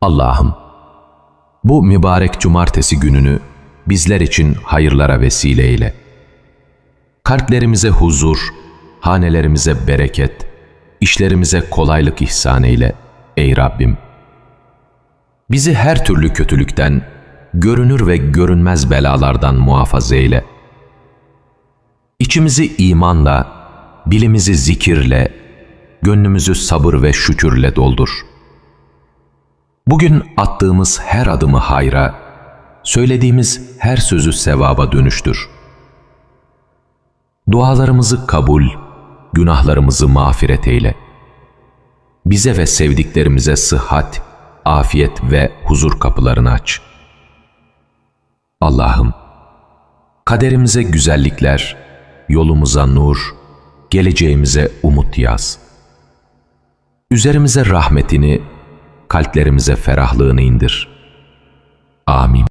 Allah'ım, bu mübarek cumartesi gününü bizler için hayırlara vesile eyle. Kalplerimize huzur, hanelerimize bereket, işlerimize kolaylık ihsan eyle ey Rabbim. Bizi her türlü kötülükten, görünür ve görünmez belalardan muhafaza eyle. İçimizi imanla, dilimizi zikirle, gönlümüzü sabır ve şükürle doldur. Bugün attığımız her adımı hayra, söylediğimiz her sözü sevaba dönüştür. Dualarımızı kabul, günahlarımızı mağfiret eyle. Bize ve sevdiklerimize sıhhat, afiyet ve huzur kapılarını aç. Allah'ım, kaderimize güzellikler, yolumuza nur, geleceğimize umut yaz. Üzerimize rahmetini, kalplerimize ferahlığını indir. Amin.